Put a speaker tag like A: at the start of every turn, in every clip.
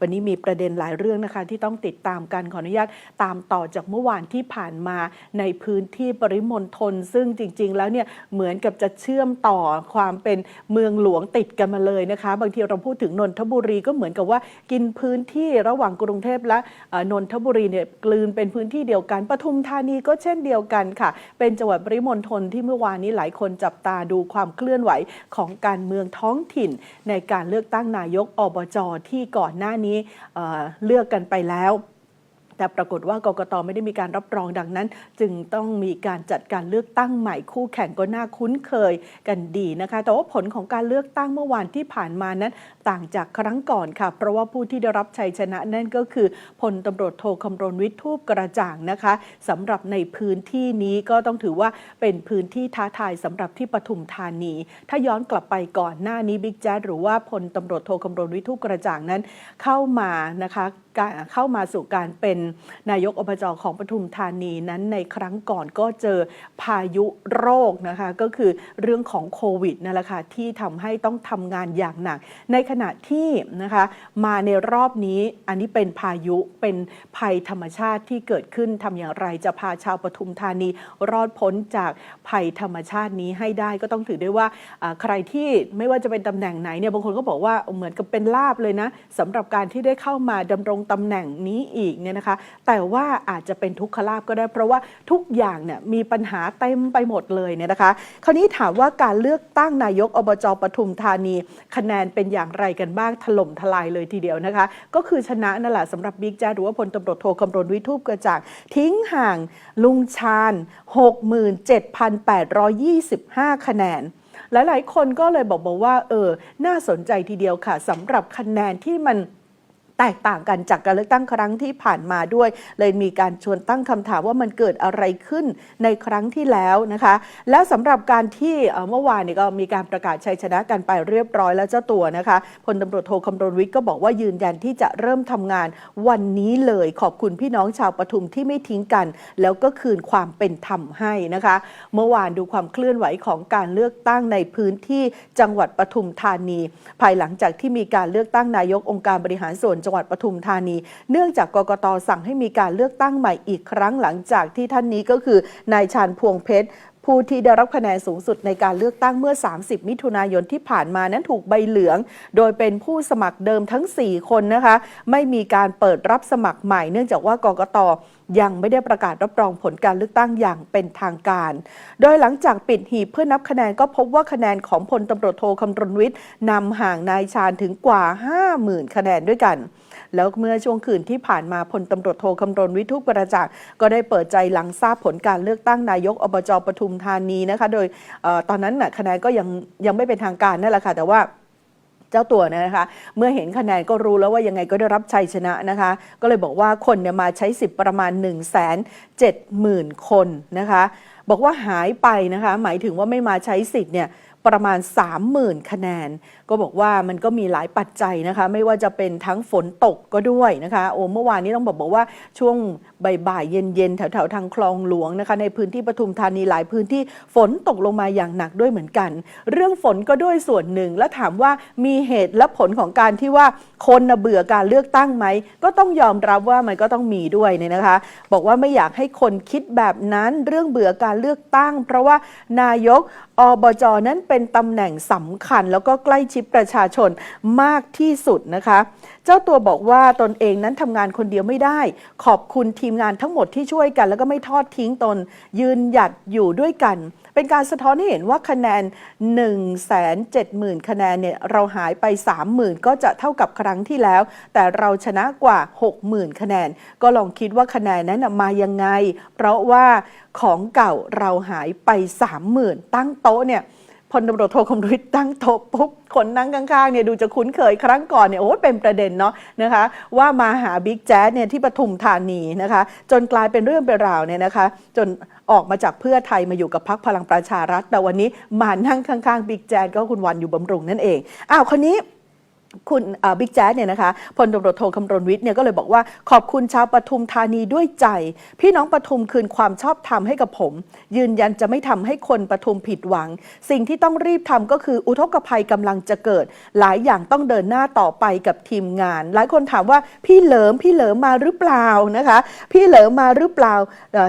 A: วันนี้มีประเด็นหลายเรื่องนะคะที่ต้องติดตามกันขออนุญาตตามต่อจากเมื่อวานที่ผ่านมาในพื้นที่ปริมณฑลซึ่งจริง ๆ แล้วเนี่ยเหมือนกับจะเชื่อมต่อความเป็นเมืองหลวงติดกันมาเลยนะคะ บางทีเราพูดถึงนนทบุรีก็เหมือนกับว่ากินพื้นที่ระหว่างกรุงเทพและนนทบุรีเนี่ยกลืนเป็นพื้นที่เดียวกันปทุมธานีก็เช่นเดียวกันค่ะ เป็นจังหวัดปริมณฑลที่เมื่อวานนี้หลายคนจับตาดูความเคลื่อนไหวของการเมืองท้องถิ่น ในการเลือกตั้งนายกอบจที่ก่อนหน้านี้เอ่อเลือกกันไปแล้ว แต่ปรากฏว่ากกตไม่ได้มีการรับรองดังนั้น จึงต้องมีการจัดการเลือกตั้งใหม่คู่แข่งก็น่าคุ้นเคยกันดีนะคะ แต่ว่าผลของการเลือกตั้งเมื่อวานที่ผ่านมานั้น ต่างจากครั้งก่อนค่ะ เพราะว่าผู้ที่ได้รับชัยชนะนั่นก็คือพลตำรวจโทคำรณวิทย์ทูปกระจ่างนะคะสำหรับในพื้นที่นี้ก็ต้องถือว่าเป็นพื้นที่ท้าทายสำหรับที่ปทุมธานี ถ้าย้อนกลับไปก่อนหน้านี้บิ๊กแจ๊ดหรือว่าพลตำรวจโทคำรณวิทย์ทูปกระจ่างนั้น เข้ามานะคะ การเข้ามาสู่การเป็นนายกอบจของปทุมธานีนั้นในครั้งก่อนก็เจอพายุโรคนะคะก็คือเรื่องของโควิดนั่นแหละค่ะที่ทำให้ต้องทำงานอย่างหนัก ในขณะที่นะคะมาในรอบนี้อันนี้เป็นพายุเป็นภัยธรรมชาติที่เกิดขึ้นทำอย่างไรจะพาชาวปทุมธานีรอดพ้นจากภัยธรรมชาตินี้ให้ได้ก็ต้องถือได้ว่าอ่าใครที่ไม่ว่าจะเป็นตำแหน่งไหนเนี่ยบางคนก็บอกว่าเหมือนกับเป็นลาบเลยนะสำหรับการที่ได้เข้ามาดำรงตำแหน่งนี้อีกเนี่ยนะคะ แต่ว่าอาจจะเป็นทุกขลาบก็ได้ เพราะว่าทุกอย่างเนี่ยมีปัญหาเต็มไปหมดเลยเนี่ยนะคะ คราวนี้ถามว่าการเลือกตั้งนายกอบจปทุมธานี คะแนนเป็นอย่างไรกันบ้างถล่มทลายเลยทีเดียวนะคะ ก็คือชนะนั่นแหละสำหรับบิ๊กแจ๊ดหรือว่าพลตำรวจโทคำรณวิทูปกระจ่างทิ้งห่างลุงชาญ 67,825 คะแนนหลาย ๆ คนก็เลยบอกบอกว่า เออ น่าสนใจทีเดียวค่ะสำหรับคะแนนที่มัน แตกต่างกันจากการเลือกตั้งครั้งที่ผ่านมาด้วย เลยมีการชวนตั้งคำถามว่ามันเกิดอะไรขึ้นในครั้งที่แล้วนะคะ แล้วสำหรับการที่เมื่อวานนี้ก็มีการประกาศชัยชนะกันไปเรียบร้อยแล้วเจ้าตัวนะคะพลตำรวจโทคำรณวิทย์ก็บอกว่ายืนยันที่จะเริ่มทำงานวันนี้เลยขอบคุณพี่น้องชาวปทุมที่ไม่ทิ้งกัน แล้วก็คืนความเป็นธรรมให้นะคะ เมื่อวานดูความเคลื่อนไหวของการเลือกตั้งในพื้นที่จังหวัดปทุมธานี ภายหลังจากที่มีการเลือกตั้งนายกองค์การบริหารส่วนจังหวัดปทุมธานี เนื่องจากกกตสั่งให้มีการเลือกตั้งใหม่อีกครั้งหลังจากที่ท่านนี้ก็คือนายชานพวงเพชร ผู้ที่ได้รับคะแนนสูงสุดในการเลือกตั้งเมื่อ 30 มิถุนายนที่ผ่านมานั้นถูกใบเหลือง โดยเป็นผู้สมัครเดิมทั้ง 4 คนนะคะ ไม่มีการเปิดรับสมัครใหม่ เนื่องจากว่ากกตยังไม่ได้ประกาศรับรองผลการเลือกตั้งอย่างเป็นทางการ โดยหลังจากปิดหีบเพื่อนับคะแนนก็พบว่าคะแนนของพลตำรวจโทคำรณวิทย์นำห่างนายชาญถึงกว่า 50,000 คะแนนด้วยกัน แล้วเมื่อช่วงคืนที่ผ่านมาพลตำรวจโทคำรณวิทุปประจักษ์ก็ได้เปิดใจหลังทราบผลการเลือกตั้งนายกอบจปทุมธานีนะคะ โดยออตอนนั้นน่ะคะแนนก็ยังยังไม่เป็นทางการนั่นแหละค่ะ แต่ว่าเจ้าตัวนยนะคะ เมื่อเห็นคะแนนก็รู้แล้วว่ายังไงก็ได้รับชัยชนะนะคะ ก็เลยบอกว่าคนเนี่ยมาใช้สิทธิ์ประมาณ 1 7 0 0 0 0 คนนะคะ บอกว่าหายไปนะคะ หมายถึงว่าไม่มาใช้สิทธิ์เนี่ยประมาณ 30,000 คะแนน ก็บอกว่ามันก็มีหลายปัจจัยนะคะ ไม่ว่าจะเป็นทั้งฝนตกก็ด้วยนะคะ โอ้เมื่อวานนี้ต้องบอกบอกว่าช่วงบ่ายๆเย็นๆแถวๆทางคลองหลวงนะคะ ในพื้นที่ปทุมธานีหลายพื้นที่ฝนตกลงมาอย่างหนักด้วยเหมือนกัน เรื่องฝนก็ด้วยส่วนหนึ่ง แล้วถามว่ามีเหตุและผลของการที่ว่าคนนะเบื่อการเลือกตั้งไหมก็ต้องยอมรับว่ามันก็ต้องมีด้วยเนี่ยนะคะ บอกว่าไม่อยากให้คนคิดแบบนั้นเรื่องเบื่อการเลือกตั้ง เพราะว่านายกอบจนั้นเป็น็นตำแหน่งสำคัญแล้วก็ใกล้ชิดประชาชนมากที่สุดนะคะ เจ้าตัวบอกว่าตนเองนั้นทำงานคนเดียวไม่ได้ ขอบคุณทีมงานทั้งหมดที่ช่วยกัน แล้วก็ไม่ทอดทิ้งตน ยืนหยัดอยู่ด้วยกัน เป็นการสะท้อนให้เห็นว่าคะแนน 1 7 0 0 0 0 คะแนนเนี่ยเราหายไป 30,000 ก็จะเท่ากับครั้งที่แล้ว แต่เราชนะกว่า 60,000 คะแนน ก็ลองคิดว่าคะแนนนั้นมายังไง เพราะว่าของเก่าเราหายไป 30,000 ตั้งโต๊ะเนี่ย พลตำรวจโทคมฤทธิ์ตั้งโต๊ะปุ๊บคนนั่งข้างๆเนี่ยดูจะคุ้นเคยครั้งก่อนเนี่ยโอ้เป็นประเด็นเนาะนะคะว่ามาหาบิ๊กแจ๊ดเนี่ยที่ปทุมธานีนะคะจนกลายเป็นเรื่องเป็นราวเนี่ยนะคะจนออกมาจากเพื่อไทยมาอยู่กับพักพลังประชารัฐแต่วันนี้มานั่งข้างๆบิ๊กแจ๊ดก็คุณวันอยู่บำรุงนั่นเองอ้าวคนนี้ คุณบิ๊กแจ๊ดเนี่ยนะคะพลตำรวจโทคำรณวิทย์เนี่ยก็เลยบอกว่าขอบคุณชาวปทุมธานีด้วยใจ พี่น้องปทุมคืนความชอบธรรมให้กับผม ยืนยันจะไม่ทำให้คนปทุมผิดหวัง สิ่งที่ต้องรีบทำก็คืออุทกภัยกำลังจะเกิด หลายอย่างต้องเดินหน้าต่อไปกับทีมงาน หลายคนถามว่าพี่เหลิมพี่เหลิมมาหรือเปล่านะคะ พี่เหลิมมาหรือเปล่า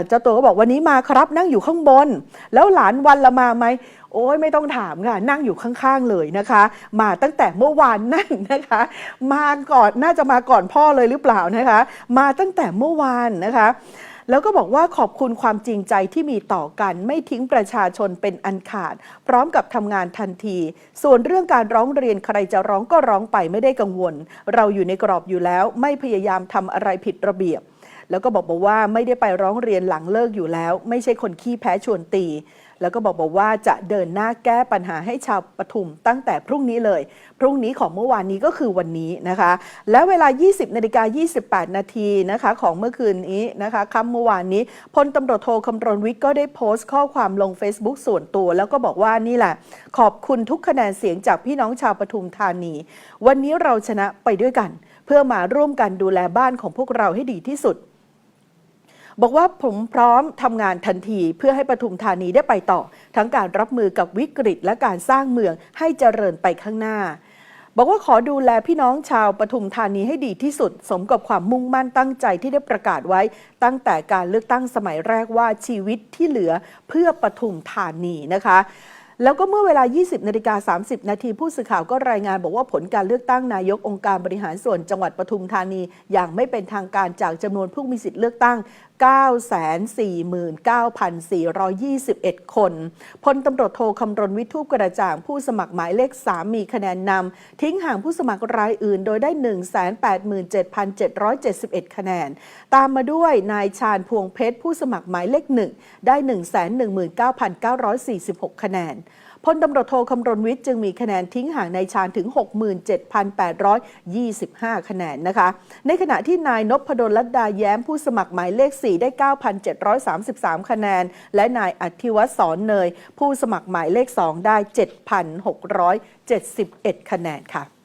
A: เจ้าตัวก็บอกวันนี้มาครับนั่งอยู่ข้างบน แล้วหลานวันละมาไหมโอ้ยไม่ต้องถามค่ะ นั่งอยู่ข้างๆเลยนะคะ มาตั้งแต่เมื่อวานนั่นนะคะ มาก่อนน่าจะมาก่อนพ่อเลยหรือเปล่านะคะ มาตั้งแต่เมื่อวานนะคะแล้วก็บอกว่าขอบคุณความจริงใจที่มีต่อกัน ไม่ทิ้งประชาชนเป็นอันขาด พร้อมกับทำงานทันที ส่วนเรื่องการร้องเรียนใครจะร้องก็ร้องไปไม่ได้กังวล เราอยู่ในกรอบอยู่แล้ว ไม่พยายามทำอะไรผิดระเบียบ แล้วก็บอกบอกว่าไม่ได้ไปร้องเรียนหลังเลิกอยู่แล้ว ไม่ใช่คนขี้แพ้ชวนตี แล้วก็บอกบอกว่าจะเดินหน้าแก้ปัญหาให้ชาวปทุมตั้งแต่พรุ่งนี้เลย พรุ่งนี้ของเมื่อวานนี้ก็คือวันนี้นะคะ และเวลา 20นาฬิกา28 นาทีนะคะของเมื่อคืนนี้นะคะค่ำเมื่อวานนี้พลตำรวจโทคำรณวิทย์ก็ได้โพสต์ข้อความลง Facebook ส่วนตัว แล้วก็บอกว่านี่แหละ ขอบคุณทุกคะแนนเสียงจากพี่น้องชาวปทุมธานี วันนี้เราชนะไปด้วยกัน เพื่อมาร่วมกันดูแลบ้านของพวกเราให้ดีที่สุด บอกว่าผมพร้อมทำงานทันทีเพื่อให้ปทุมธานีได้ไปต่อ ทั้งการรับมือกับวิกฤตและการสร้างเมืองให้เจริญไปข้างหน้า บอกว่าขอดูแลพี่น้องชาวปทุมธานีให้ดีที่สุด สมกับความมุ่งมั่นตั้งใจที่ได้ประกาศไว้ ตั้งแต่การเลือกตั้งสมัยแรกว่าชีวิตที่เหลือเพื่อปทุมธานีนะคะแล้วก็เมื่อเวลา 20 นาฬิกา 30 นาทีผู้สื่อข่าวก็รายงานบอกว่าผลการเลือกตั้งนายกองค์การบริหารส่วนจังหวัดปทุมธานี อย่างไม่เป็นทางการจากจำนวนผู้มีสิทธิ์เลือกตั้ง 949,421 คน พลตำรวจโทคำรณวิทูปกระจ่างผู้สมัครหมายเลข 3 มีคะแนนนำทิ้งห่างผู้สมัครรายอื่นโดยได้ 187,771 คะแนน ตามมาด้วยนายชาญพวงเพชรผู้สมัครหมายเลข 1 ได้ 119,946 คะแนน พลตำรวจโทคำรณวิทย์จึงมีคะแนนทิ้งห่างนายชาญถึง 67,825 คะแนนนะคะ ในขณะที่นายนพดลลัดดาแย้มผู้สมัครหมายเลข 4 ได้ 9,733 คะแนน และนายอธิวัฒน์สอนเนย ผู้สมัครหมายเลข 2 ได้ 7,671 คะแนนค่ะ